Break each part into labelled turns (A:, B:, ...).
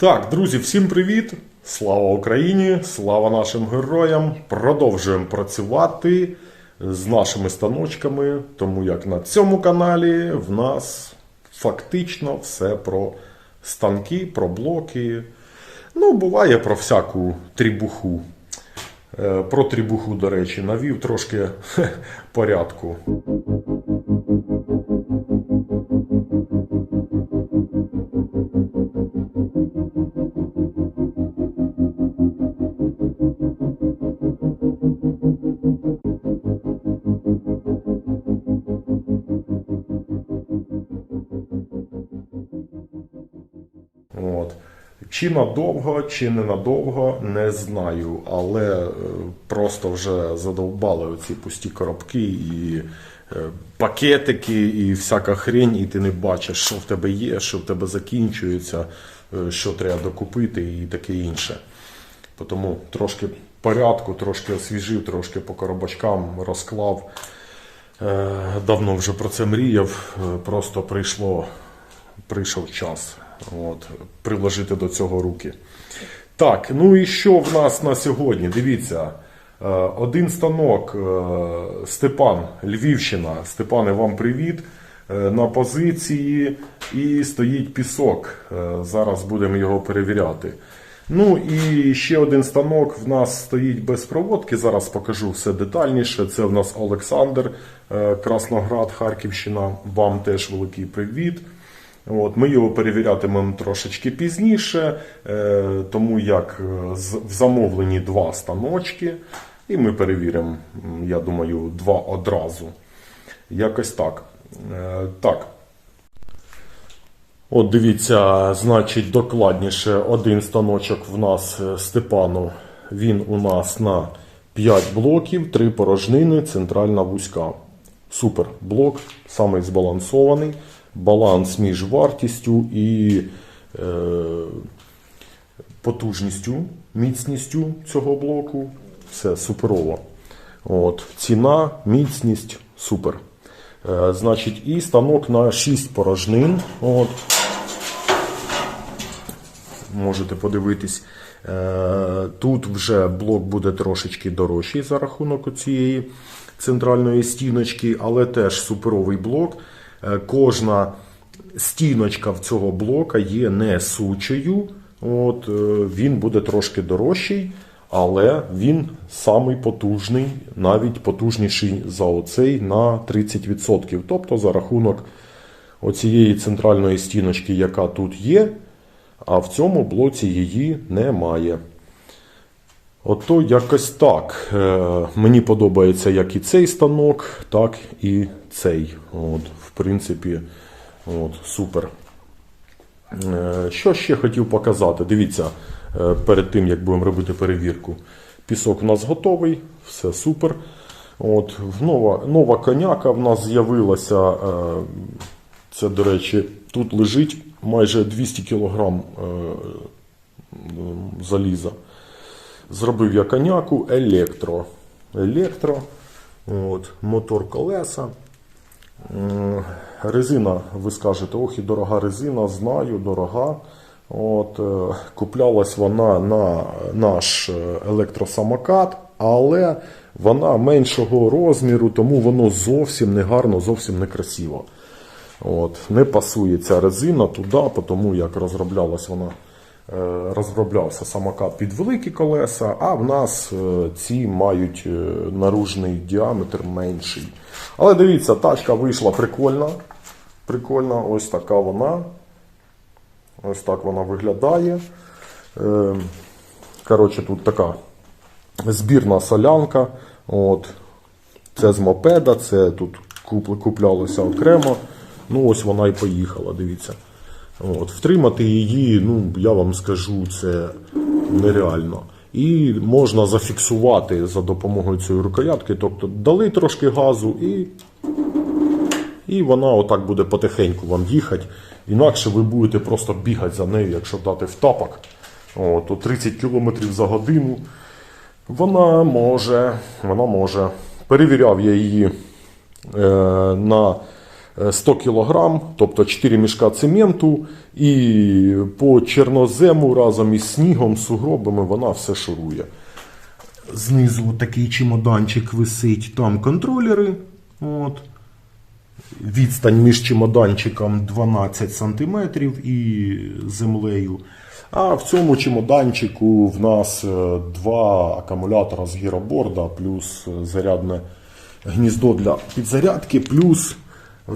A: Так, друзі, всім привіт! Слава Україні! Слава нашим героям! Продовжуємо працювати з нашими станочками, тому як на цьому каналі в нас фактично все про станки, про блоки. Ну, буває про всяку трібуху. Е, Про трібуху, до речі, навів трошки порядку. Чи надовго, чи ненадовго, не знаю. Але е, просто вже задовбали оці пусті коробки і е, пакетики, і всяка хрень, і ти не бачиш, що в тебе є, що в тебе закінчується, е, що треба докупити і таке інше. Тому трошки порядку, трошки освіжив, трошки по коробочкам розклав. Давно вже про це мріяв, просто прийшло, прийшов час от, приложити до цього руки. Так, ну і що в нас на сьогодні? Дивіться, е, один станок е, Степан, Львівщина. Степане, вам привіт. Е, На позиції і стоїть пісок. Зараз будемо його перевіряти. Ну і ще один станок в нас стоїть без проводки. Зараз покажу все детальніше. Це в нас Олександр, Красноград, Харківщина. Вам теж великий привіт. От, ми його перевірятимемо трошечки пізніше, е, тому як е, в замовленні два станочки, і ми перевіримо, я думаю, два одразу. Якось так. Е, Так. От дивіться, значить, докладніше один станочок в нас Степану. Він у нас на 5 блоків, 3 порожнини, центральна вузька. Супер блок, самий збалансований. Баланс між вартістю і е, потужністю, міцністю цього блоку. Все суперово. От, ціна, міцність супер. Е, значить, і станок на 6 порожнин. От, можете подивитись. Е, Тут вже блок буде трошечки дорожчий за рахунок цієї центральної стіночки, але теж суперовий блок. Е, Кожна стіночка в цього блока є не сучою. От, е, Він буде трошки дорожчий, але він самий потужний, навіть потужніший за оцей на 30%. Тобто за рахунок оцієї центральної стіночки, яка тут є, а в цьому блоці її немає. Ото якось так. Е, Мені подобається як і цей станок, так і цей. От, в принципі, от, супер. Е, Що ще хотів показати? Дивіться, е, перед тим як будемо робити перевірку. Пісок у нас готовий, все супер. От, нова, нова коняка в нас з'явилася. е, Це, до речі, тут лежить майже 200 кг заліза. Зробив я коняку електро. Електро, от, мотор колеса. М, Резина, ви скажете, ох і дорога резина, знаю, дорога. От, е, куплялась вона на наш е, електросамокат, але вона меншого розміру, тому воно зовсім не гарно, зовсім не красиво. От, не пасує ця резина туди, тому як розроблялась вона, е, розроблявся самокат під великі колеса, а в нас е, ці мають е, наружний діаметр менший. Але дивіться, тачка вийшла прикольна. Прикольна, ось така вона. Ось так вона виглядає. Е, Коротше, тут така збірна солянка. От. Це з мопеда, це тут куплялося окремо. Ну, ось вона і поїхала, дивіться. От. Втримати її, ну, я вам скажу, це нереально. І можна зафіксувати за допомогою цієї рукоятки. Тобто дали трошки газу і і вона отак буде потихеньку вам їхати. Інакше ви будете просто бігати за нею, якщо дати в тапок. О, то 30 км за годину. Вона може, вона може. Перевіряв я її е, на 100 кг, тобто 4 мішка цементу, і по чорнозему разом із снігом, сугробами вона все шурує. Знизу такий чемоданчик висить, там контролери. От. Відстань між чемоданчиком 12 см і землею. А в цьому чемоданчику в нас е, два акумулятора з гіроборда, плюс е, зарядне гніздо для підзарядки, плюс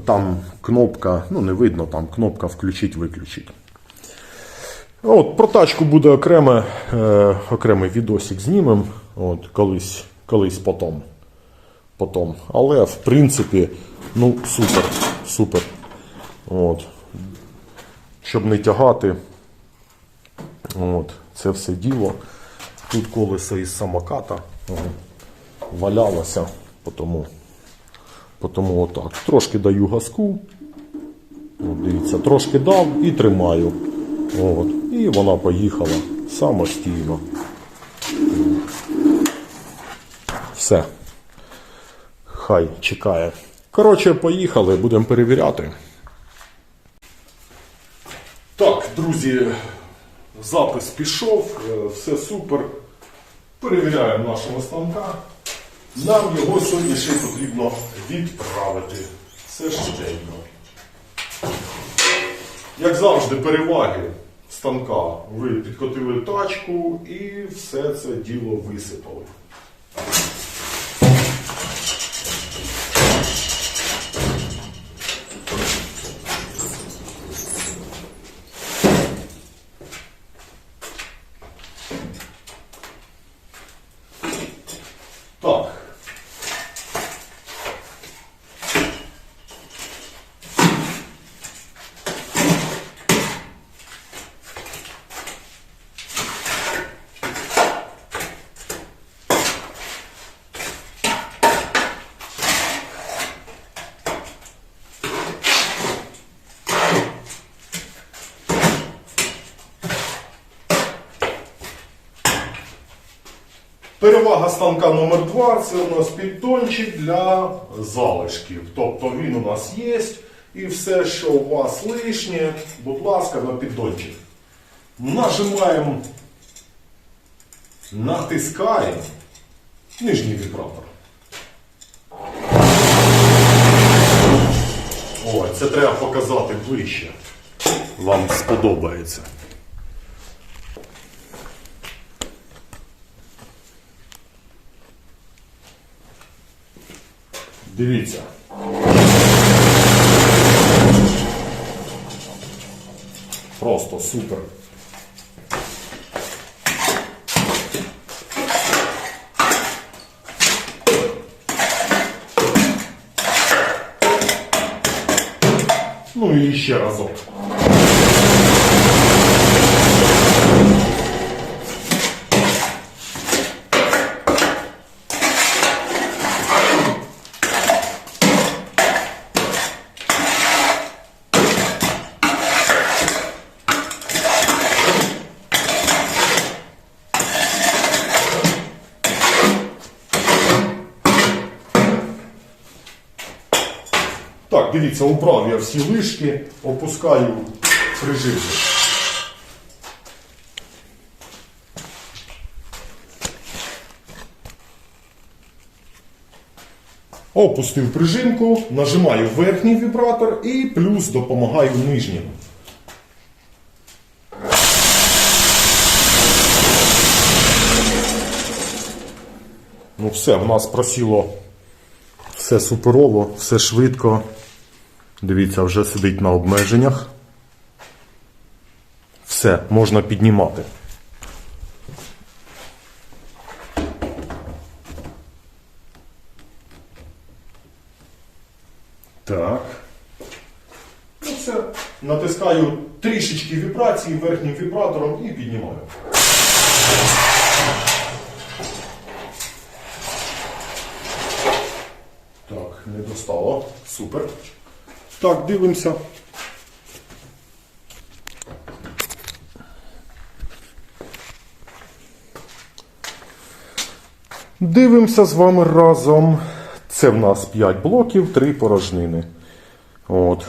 A: там кнопка, ну не видно, там кнопка включить-виключить. От, про тачку буде окреме, е, окремий відосик знімем. От, колись, колись потом. потом. Але в принципі, ну, супер, супер. От. Щоб не тягати. От, це все діло. Тут колесо із самоката о, валялося, потому, потому отак. Трошки даю газку. От, дивіться, трошки дав і тримаю. От. І вона поїхала самостійно. Все. Хай чекає. Коротше, поїхали, будемо перевіряти. Так, друзі, запис пішов, е, все супер. Перевіряємо нашого станка. Нам його сьогодні ще потрібно відправити. Все щільно. Як завжди, переваги станка. Ви підкотили тачку і все це діло висипали. Так. Перевага станка номер 2 це у нас піддончик для залишків. Тобто він у нас є, і все, що у вас лишнє, будь ласка, на піддончик. Нажимаємо, натискаємо нижній вібратор. О, це треба показати ближче. Вам сподобається. Дивіться. Просто супер. Ну і ще разок. Дивіться, убрав я всі лишки, опускаю прижимку. Опустив прижимку, нажимаю верхній вібратор і плюс допомагаю нижньому. Ну все, в нас просіло все суперово, все швидко. Дивіться, вже сидить на обмеженнях. Все, можна піднімати. Так. Ну все. Натискаю трішечки вібрації верхнім вібратором і піднімаю. Так, не достало. Супер. Так, дивимося. Дивимося з вами разом. Це в нас 5 блоків, 3 порожнини. От.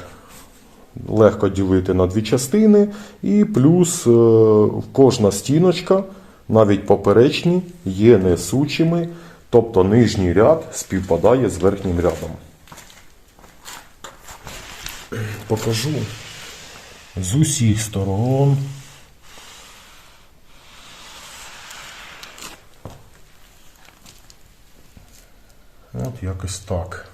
A: Легко ділити на дві частини, і плюс е, кожна стіночка, навіть поперечні, є несучими, тобто нижній ряд співпадає з верхнім рядом. Покажу з усіх сторон. От якось так.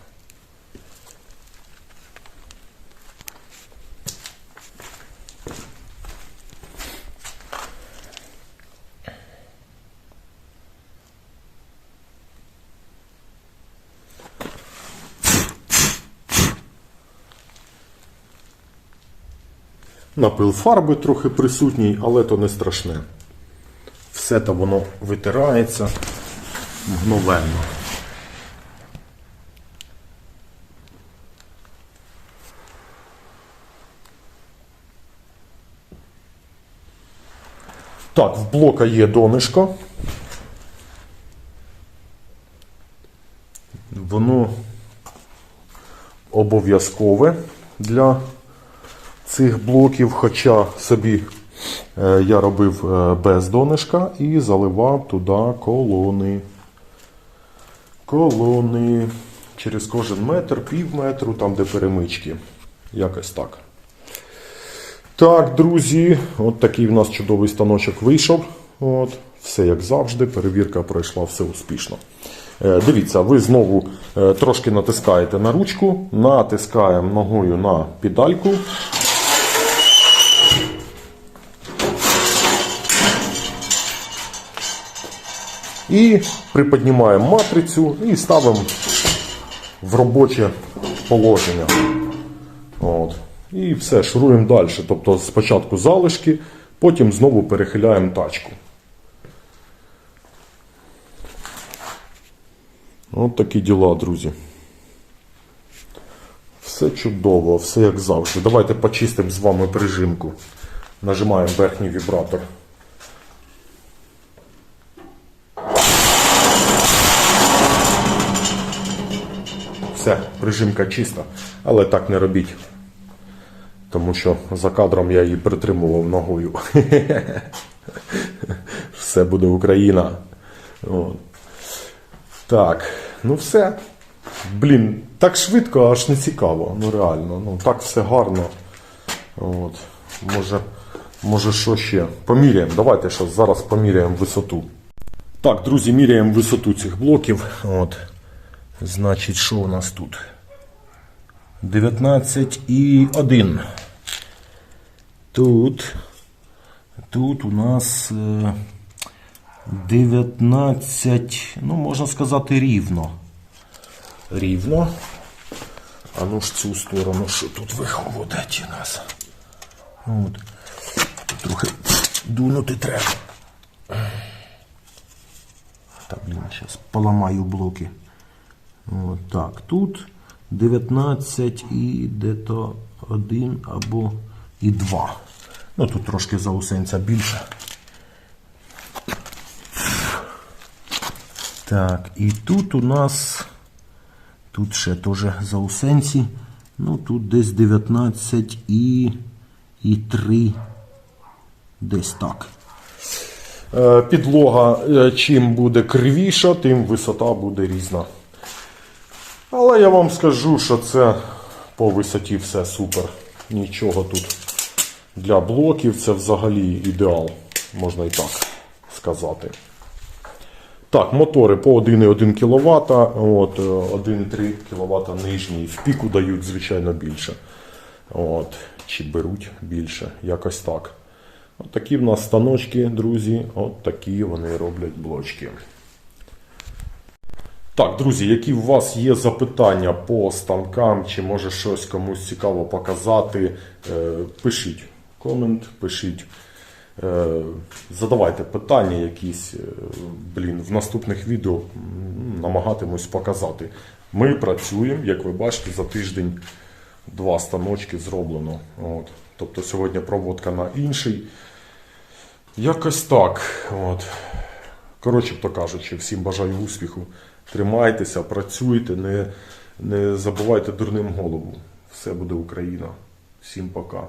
A: Напил фарби трохи присутній, але то не страшне. Все то воно витирається мгновенно. Так, в блока є донишко. Воно обов'язкове для цих блоків, хоча собі е, я робив е, без донишка і заливав туди колони. Колони через кожен метр, пів метру, там де перемички. Якось так. Так, друзі, от такий в нас чудовий станочок вийшов. От, все як завжди, перевірка пройшла все успішно. Е, Дивіться, ви знову е, трошки натискаєте на ручку, натискаємо ногою на педальку. І приподнімаємо матрицю і ставимо в робоче положення. От. І все, шуруємо далі. Тобто спочатку залишки, потім знову перехиляємо тачку. От такі діла, друзі. Все чудово, все як завжди. Давайте почистимо з вами прижимку. Нажимаємо верхній вібратор. Все, прижимка чиста, але так не робіть. Тому що за кадром я її притримував ногою. Все буде Україна. Так, ну все. Блін, так швидко, аж не цікаво. Ну реально, ну так все гарно. От. Може, може що ще? Поміряємо. Давайте зараз поміряємо висоту. Так, друзі, міряємо висоту цих блоків. От. Значить, що у нас тут? 19 і 1. Тут. Тут у нас е, 19, ну, можна сказати, рівно. Рівно. А ну ж цю сторону, що тут виходить у нас. От. Трохи дунути треба. Так, блін, зараз поламаю блоки. От так, тут 19 і де-то 1 або і 2. Ну тут трошки заусенця більше. Так, і тут у нас тут ще теж заусенці. Ну тут десь 19 і, і 3. Десь так. Е, Підлога е, чим буде кривіша, тим висота буде різна. Але я вам скажу, що це по висоті все супер. Нічого тут для блоків це взагалі ідеал, можна і так сказати. Так, мотори по 1,1 кВт, от, е, 1,3 кВт нижній. В піку дають, звичайно, більше. От, чи беруть більше, якось так. От такі в нас станочки, друзі, от такі вони роблять блочки. Так, друзі, які у вас є запитання по станкам, чи може щось комусь цікаво показати, е, пишіть комент, пишіть. Е, Задавайте питання якісь, е, блін, в наступних відео намагатимусь показати. Ми працюємо, як ви бачите, за тиждень два станочки зроблено. От. Тобто сьогодні проводка на інший. Якось так. От. Коротше то кажучи, всім бажаю успіху. Тримайтеся, працюйте, не, не забувайте дурним голову. Все буде Україна. Всім пока.